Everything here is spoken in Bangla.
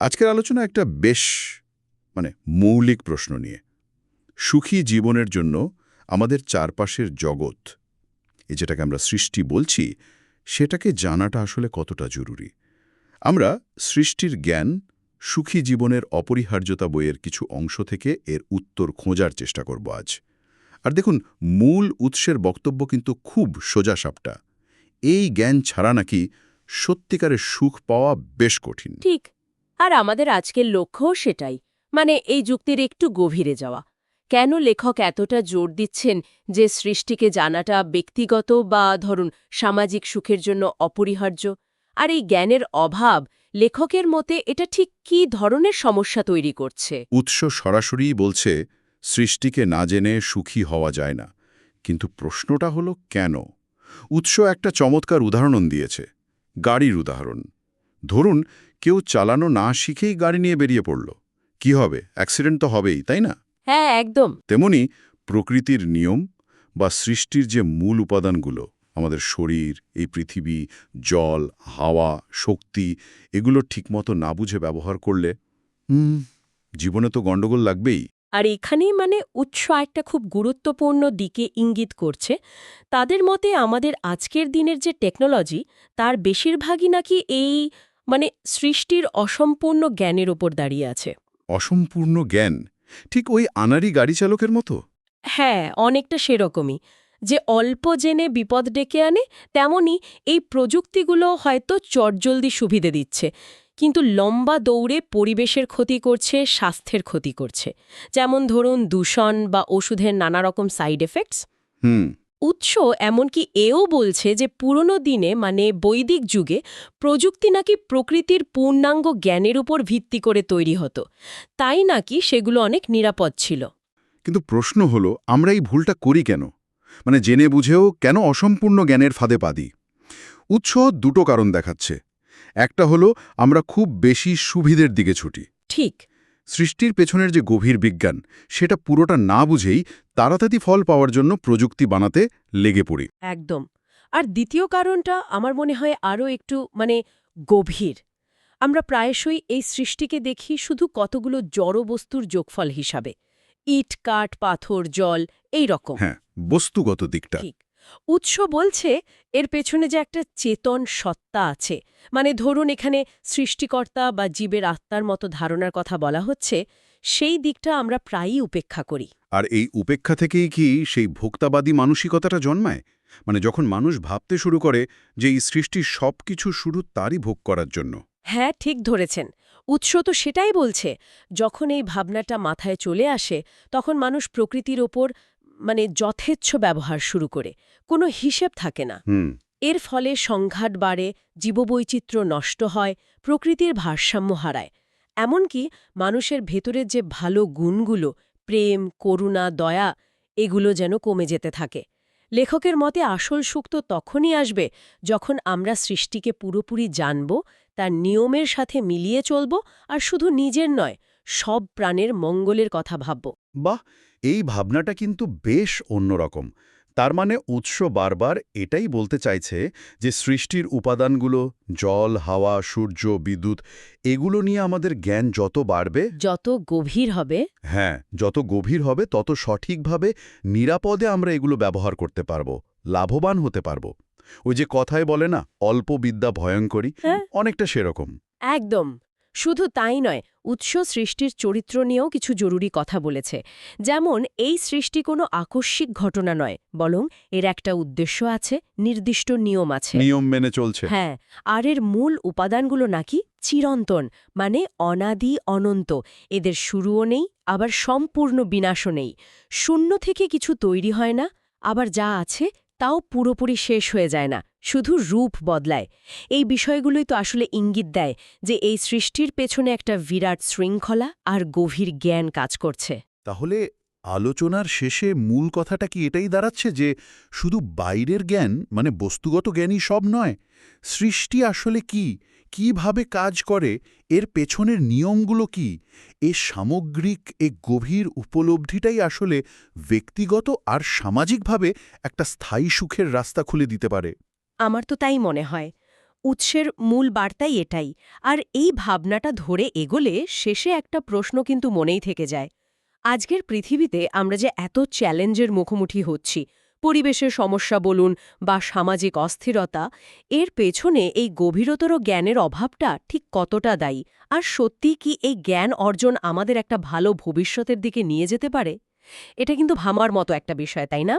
আজকের আলোচনা একটা বেশ মানে মৌলিক প্রশ্ন নিয়ে। সুখী জীবনের জন্য আমাদের চারপাশের জগৎ, এই যেটাকে আমরা সৃষ্টি বলছি, সেটাকে জানাটা আসলে কতটা জরুরি? আমরা সৃষ্টির জ্ঞান সুখী জীবনের অপরিহার্যতা বইয়ের কিছু অংশ থেকে এর উত্তর খোঁজার চেষ্টা করব আজ। আর দেখুন, মূল উৎসের বক্তব্য কিন্তু খুব সোজাসাপটা। এই জ্ঞান ছাড়া নাকি সত্যিকারের সুখ পাওয়া বেশ কঠিন। ঠিক। আর আমাদের আজকের লক্ষ্যও সেটাই। মানে এই যুক্তির একটু গভীরে যাওয়া। কেন লেখক এতটা জোর দিচ্ছেন যে সৃষ্টিকে জানাটা ব্যক্তিগত বা ধরুন সামাজিক সুখের জন্য অপরিহার্য? আর এই জ্ঞানের অভাব লেখকের মতে এটা ঠিক কী ধরনের সমস্যা তৈরি করছে? উৎস সরাসরিই বলছে, সৃষ্টিকে না জেনে সুখী হওয়া যায় না। কিন্তু প্রশ্নটা হলো কেন? উৎস একটা চমৎকার উদাহরণ দিয়েছে। গাড়ির উদাহরণ। ধরুন কেউ চালানো না শিখেই গাড়ি নিয়ে বেরিয়ে পড়ল। কি হবে? অ্যাক্সিডেন্ট তো হবেই তাই না? হ্যাঁ একদম। তেমনি প্রকৃতির নিয়ম বা সৃষ্টির যে মূল উপাদানগুলো আমাদের শরীর এই পৃথিবী জল হাওয়া শক্তি এগুলো ঠিকমতো না বুঝে ব্যবহার করলে হুম জীবনে তো গণ্ডগোল লাগবেই। আর এখানেই মানে উৎস একটা খুব গুরুত্বপূর্ণ দিকে ইঙ্গিত করছে। তাদের মতে আমাদের আজকের দিনের যে টেকনোলজি তার বেশিরভাগই নাকি এই মানে সৃষ্টির অসম্পূর্ণ জ্ঞানের ওপর দাঁড়িয়ে আছে। অসম্পূর্ণ জ্ঞান? ঠিক ওই আনারি গাড়ি চালকের মতো? হ্যাঁ অনেকটা সেরকমই। যে অল্প জেনে বিপদ ডেকে আনে তেমনি এই প্রযুক্তিগুলো হয়তো চটজলদি সুবিধে দিচ্ছে। কিন্তু লম্বা দৌড়ে পরিবেশের ক্ষতি করছে স্বাস্থ্যের ক্ষতি করছে। যেমন ধরুন দূষণ বা ওষুধের নানা রকম সাইড এফেক্টস। হুম। উৎস এমনকি এও বলছে যে পুরনো দিনে মানে বৈদিক যুগে প্রযুক্তি নাকি প্রকৃতির পূর্ণাঙ্গ জ্ঞানের উপর ভিত্তি করে তৈরি হতো। তাই নাকি সেগুলো অনেক নিরাপদ ছিল? কিন্তু প্রশ্ন হলো আমরা এই ভুলটা করি কেন? মানে জেনে বুঝেও কেন অসম্পূর্ণ জ্ঞানের ফাঁদে পাদি উৎস দুটো কারণ দেখাচ্ছে। একটা হলো আমরা খুব বেশি সুবিধের দিকে ছুটি। ঠিক। সৃষ্টির পেছনের যে গভীর বিজ্ঞান সেটা পুরোটা না বুঝেই তাড়াতাড়ি ফল পাওয়ার জন্য প্রযুক্তি বানাতে লেগে পড়ি। একদম। আর দ্বিতীয় কারণটা আমার মনে হয় আরও একটু মানে গভীর। আমরা প্রায়শই এই সৃষ্টিকে দেখি শুধু কতগুলো জড় বস্তুর যোগফল হিসাবে। ইট কাঠ পাথর জল এই রকম। হ্যাঁ বস্তুগত দিকটা। ঠিক। উৎস বলছে এর পেছনে যে একটা চেতন সত্তা আছে। মানে ধরুন এখানে সৃষ্টিকর্তা বা জীবের আত্মার মতো ধারণার কথা বলা হচ্ছে সেই দিকটা আমরা প্রায়ই উপেক্ষা করি। আর এই উপেক্ষা থেকেই কি সেই ভোক্তাবাদী মানসিকতাটা জন্মায়? মানে যখন মানুষ ভাবতে শুরু করে যে এই সৃষ্টির সব কিছু শুরু তারই ভোগ করার জন্য। হ্যাঁ ঠিক ধরেছেন। উৎস তো সেটাই বলছে যখন এই ভাবনাটা মাথায় চলে আসে তখন মানুষ প্রকৃতির ওপর মানে যথেচ্ছ ব্যবহার শুরু করে। কোনো হিসেব থাকে না। এর ফলে সংঘাত বাড়ে জীববৈচিত্র্য নষ্ট হয় প্রকৃতির ভারসাম্য হারায়। এমনকি মানুষের ভেতরের যে ভালো গুণগুলো প্রেম করুণা দয়া এগুলো যেন কমে যেতে থাকে। লেখকের মতে আসল সুখ তো তখনই আসবে যখন আমরা সৃষ্টিকে পুরোপুরি জানব তার নিয়মের সাথে মিলিয়ে চলব আর শুধু নিজের নয় সব প্রাণের মঙ্গলের কথা ভাবব। বাহ এই ভাবনাটা কিন্তু বেশ অন্যরকম। তার মানে উৎস বারবার এটাই বলতে চাইছে যে সৃষ্টির উপাদানগুলো জল হাওয়া সূর্য বিদ্যুৎ এগুলো নিয়ে আমাদের জ্ঞান যত বাড়বে যত গভীর হবে হ্যাঁ যত গভীর হবে তত সঠিকভাবে নিরাপদে আমরা এগুলো ব্যবহার করতে পারব লাভবান হতে পারব। ওই যে কথায় বলে না অল্প বিদ্যা ভয়ঙ্করী হ্যাঁ। অনেকটা সেরকম। একদম। শুধু তাই নয় উৎস সৃষ্টির চরিত্র নিয়েও কিছু জরুরি কথা বলেছে। যেমন এই সৃষ্টি কোনো আকস্মিক ঘটনা নয় বরং এর একটা উদ্দেশ্য আছে নির্দিষ্ট নিয়ম আছে। নিয়ম মেনে চলছে। হ্যাঁ আর এর মূল উপাদানগুলো নাকি চিরন্তন মানে অনাদি অনন্ত। এদের শুরুও নেই আবার সম্পূর্ণ বিনাশও নেই। শূন্য থেকে কিছু তৈরি হয় না আবার যা আছে তাও পুরোপুরি শেষ হয়ে যায় না, শুধু রূপ বদলায়। এই বিষয়গুলোই তো আসলে ইঙ্গিত দেয় যে এই সৃষ্টির পেছনে একটা বিরাট শৃঙ্খলা আর গভীর জ্ঞান কাজ করছে। তাহলে আলোচনার শেষে মূল কথাটা কি এটাই দাঁড়াচ্ছে যে শুধু বাইরের জ্ঞান মানে বস্তুগত জ্ঞানই সব নয়, সৃষ্টি আসলে কি? কীভাবে কাজ করে, এর পেছনের নিয়মগুলো কি? এ সামগ্রিক, এ গভীর উপলব্ধিটাই আসলে ব্যক্তিগত আর সামাজিকভাবে একটা স্থায়ী সুখের রাস্তা খুলে দিতে পারে। আমার তো তাই মনে হয়। উৎসের মূল বার্তাই এটাই। আর এই ভাবনাটা ধরে এগোলে শেষে একটা প্রশ্ন কিন্তু মনেই থেকে যায়। আজকের পৃথিবীতে আমরা যে এত চ্যালেঞ্জের মুখোমুখি হচ্ছি পরিবেশের সমস্যা বলুন বা সামাজিক অস্থিরতা, এর পেছনে এই গভীরতর জ্ঞানের অভাবটা ঠিক কতটা দায়ী? আর সত্যি কি এই জ্ঞান অর্জন আমাদের একটা ভালো ভবিষ্যতের দিকে নিয়ে যেতে পারে? এটা কিন্তু ভামার মতো একটা বিষয়, তাই না?